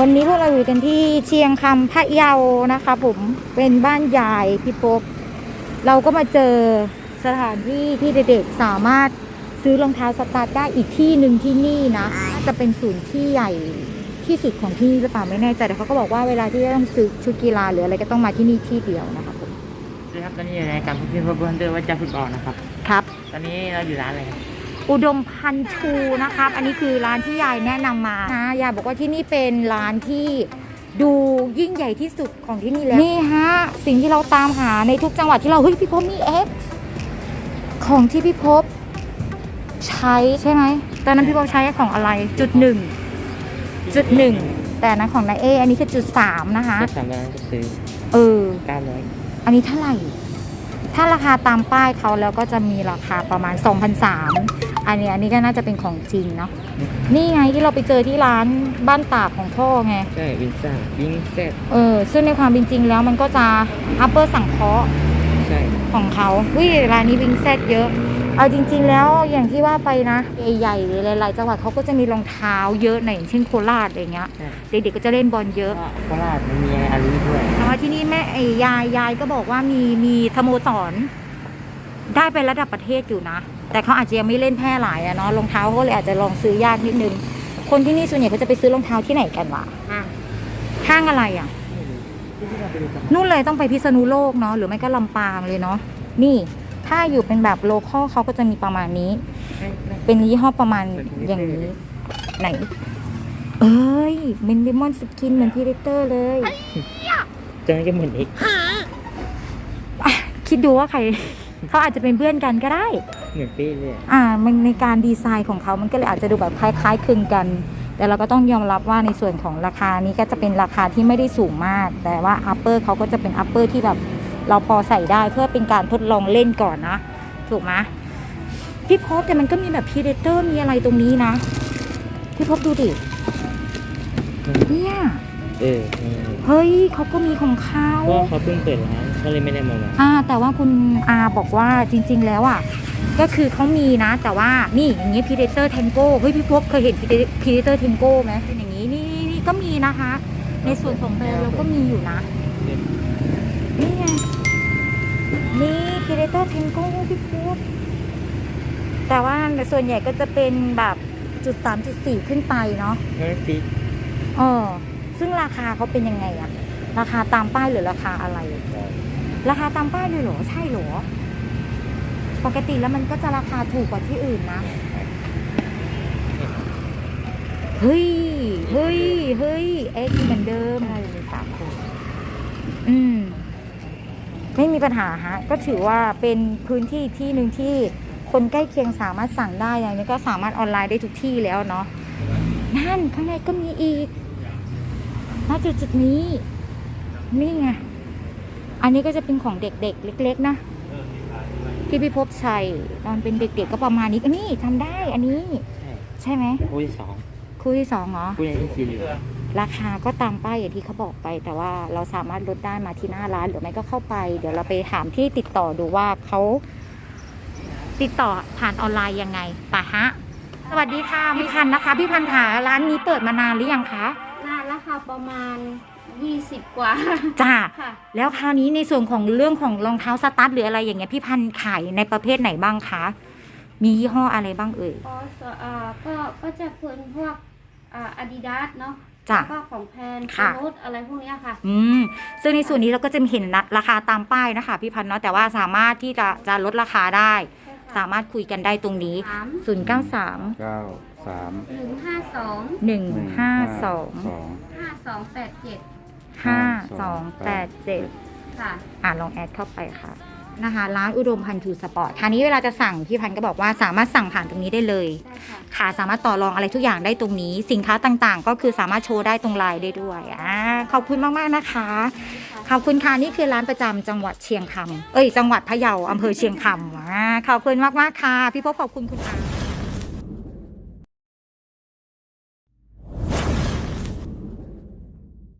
วันนี้พวกเราอยู่กันที่เชียงคำพะเยานะคะ ผมเป็นบ้านยายพี่พบเราก็มาเจอสถานที่ที่เด็กๆสามารถซื้อรองเท้าสตาร์ทได้อีกที่หนึ่งที่นี่นะน่าจะเป็นศูนย์ที่ใหญ่ที่สุดของที่นี่หรือเปล่าไม่แน่ใจแต่เขาก็บอกว่าเวลาที่จะต้องซื้อชุดกีฬาหรืออะไรก็ต้องมาที่นี่ที่เดียวนะคะผมสวัสดีครับตอนนี้อยู่ในการพูดคุยกับเพื่อนเดอร์ว่าจะฟุตบอลนะครับ ครับ ตอนนี้เราอยู่ร้านอะไรครับ อุดมพันชูนะครับ อันนี้คือร้านที่ยายแนะนำมานะยายบอกว่าที่นี่เป็นร้านที่ดูยิ่งใหญ่ที่สุดของที่นี่แล้วนี่ฮะสิ่งที่เราตามหาในทุกจังหวัดที่เราเฮ้ยพี่พบมี X ของที่พี่พบใช้ใช่ไหมตอนนั้นพี่พบใช้ของอะไรจุดหนึ่งจุดหนึ่งแต่อันนั้นของนายเออันนี้คือจุดสามนะคะก็สามร้านก็ซื้อเออเก้าร้อยอันนี้เท่าไหร่ ถ้าราคาตามป้ายเขาแล้วก็จะมีราคาประมาณ2,003 อันนี้อันนี้ก็น่าจะเป็นของจริงเนาะนี่ไงที่เราไปเจอที่ร้านบ้านตากของพ่อไงใช่วินซ่าวิงเซตเออซึ่งในความเป็นจริงแล้วมันก็จะอัปเปอร์สังเคราะห์ใช่ของเขาวิร้านนี้วิงแซดเยอะ เอาจริง ๆ แล้วอย่างที่ว่าไปนะใหญ่ๆหรือหลายๆจังหวัดเขาก็จะมีรองเท้าเยอะหน่อยอย่างเช่นโคราชอะไรเงี้ยใช่เด็กๆก็จะเล่นบอลเยอะก็โคราชมันมีอาลีด้วยแต่ว่าที่นี่แม่ไอ้ยายยายก็บอกว่ามีมีสโมสรได้ไประดับประเทศอยู่นะ แต่เขาอาจจะยังไม่เล่นแพร่หลายอะเนาะรองเท้าเขาก็เลยอาจจะลองซื้อยากนิดนึง คนที่นี่ส่วนใหญ่ก็จะไปซื้อรองเท้าที่ไหนกันวะห้างห้างอะไรอะไม่รู้ที่เราไปดูกันนู่นเลยต้องไปพิษณุโลกเนาะหรือไม่ก็ลำปางเลยเนาะนี่ถ้าอยู่เป็นแบบโลคอลเขาก็จะมีประมาณนี้ไม่ไม่เป็นยี่ห้อประมาณอย่างนี้ ไหน เอ้ยเป็นเลมอนสกินเหมือนพีเรเตอร์เลยเจอกันเหมือนเอกอะคิดดูว่าใคร เขาอาจจะเป็นเพื่อนกันก็ได้ เหมือนเป้เลยอะอ่ามันในการดีไซน์ของเขามันก็เลยอาจจะดูแบบคล้ายๆคลึงกัน แต่เราก็ต้องยอมรับว่าในส่วนของราคานี้ก็จะเป็นราคาที่ไม่ได้สูงมาก แต่ว่าอัปเปอร์เขาก็จะเป็นอัปเปอร์ที่แบบเราพอใส่ได้เพื่อเป็นการทดลองเล่นก่อนนะ ถูกไหมพี่พบแต่มันก็มีแบบพีเดเตอร์มีอะไรตรงนี้นะ พี่พบดูดิ เนี่ย เออเออเฮ้ยเขาก็มีของเขาเพราะว่าเขาเพิ่งเปิดร้านก็เลยไม่ได้มามาอ่า แต่ว่าคุณอาบอกว่าจริง ๆ แล้วอะ ก็คือเขามีนะ แต่ว่านี่อย่างนี้ Predator Tango เฮ้ยพี่พบเคยเห็น Predator Tango ไหมเป็นอย่างนี้นี่นี่นี่ก็มีนะคะ ในส่วนของแบรนด์เราก็มีอยู่นะ นี่ไงนี่ Predator Tango พี่พบแต่ว่าส่วนใหญ่ก็จะเป็นแบบจุดสามจุดสี่ขึ้นไปเนาะไม่ได้ฟิกเออซึ่งราคาเขาเป็นยังไงอะราคาตามป้ายหรือราคาอะไร ราคาตามป้ายเลยเหรอ ใช่เหรอ ปกติแล้วมันก็จะราคาถูกกว่าที่อื่นนะ เฮ้ย เฮ้ย เฮ้ย เอ็กซ์เหมือนเดิมใช่มีสามคนอืม ไม่มีปัญหาฮะ ก็ถือว่าเป็นพื้นที่ที่หนึ่งที่คนใกล้เคียงสามารถสั่งได้อย่างนี้ก็สามารถออนไลน์ได้ทุกที่แล้วเนาะ นั่นข้างในก็มีอีกณจุดจุดๆนี้ นี่ไง อันนี้ก็จะเป็นของเด็กๆ เล็ก ๆ นะ ที่พี่พบใช้ตอนเป็นเด็กๆก็ประมาณนี้นี่ทำได้อันนี้ ใช่ใช่ไหมคู่ที่สองคู่ที่สองเหรอ คู่ที่สีเหลืองราคาก็ตามป้ายอย่างที่เขาบอกไป แต่ว่าเราสามารถลดได้มาที่หน้าร้าน หรือไม่ก็เข้าไป เดี๋ยวเราไปถามที่ติดต่อดูว่าเขาติดต่อผ่านออนไลน์ยังไงปะฮะ สวัสดีค่ะพี่พันธ์นะคะ พี่พันธ์ค่ะร้านนี้เปิดมานานหรือยังคะ นานแล้วค่ะประมาณ 20กว่าจ้าค่ะ แล้วคราวนี้ในส่วนของเรื่องของรองเท้าสตั๊ดหรืออะไรอย่างเงี้ยพี่พันธ์ขายในประเภทไหนบ้างคะ มียี่ห้ออะไรบ้างเอ่ย ก็สอ่าก็ก็จะเป็นพวกอ่าอาดิดาสเนาะจ้ะแล้วก็ของแพนค่ะนุดอะไรพวกเนี้ยค่ะ อืมซึ่งในส่วนนี้เราก็จะเห็นราคาตามป้ายนะคะพี่พันธ์เนาะแต่ว่าสามารถที่จะจะลดราคาได้ ใช่ค่ะสามารถคุยกันได้ตรงนี้ สาม0 9 3 เก้าสามหนึ่งห้าสอง1 5สองห้าสองแปดเจ็ด 2 5 2 8 7ค่ะ อ่าลองแอดเข้าไปค่ะนะคะร้านอุดมพันธ์ทูสปอร์ตคราวนี้เวลาจะสั่งพี่พันธ์ก็บอกว่าสามารถสั่งผ่านตรงนี้ได้เลยได้ค่ะ ค่ะสามารถต่อรองอะไรทุกอย่างได้ตรงนี้ สินค้าต่างๆ ก็คือสามารถโชว์ได้ตรงไลน์ได้ด้วยอ่าขอบคุณมากๆนะคะ ขอบคุณค่ะนี่คือร้านประจำจังหวัดเชียงคำเอ้ยจังหวัดพะเยาอำเภอเชียงคำอ่าขอบคุณมากๆค่ะ พี่พบขอบคุณคุณอา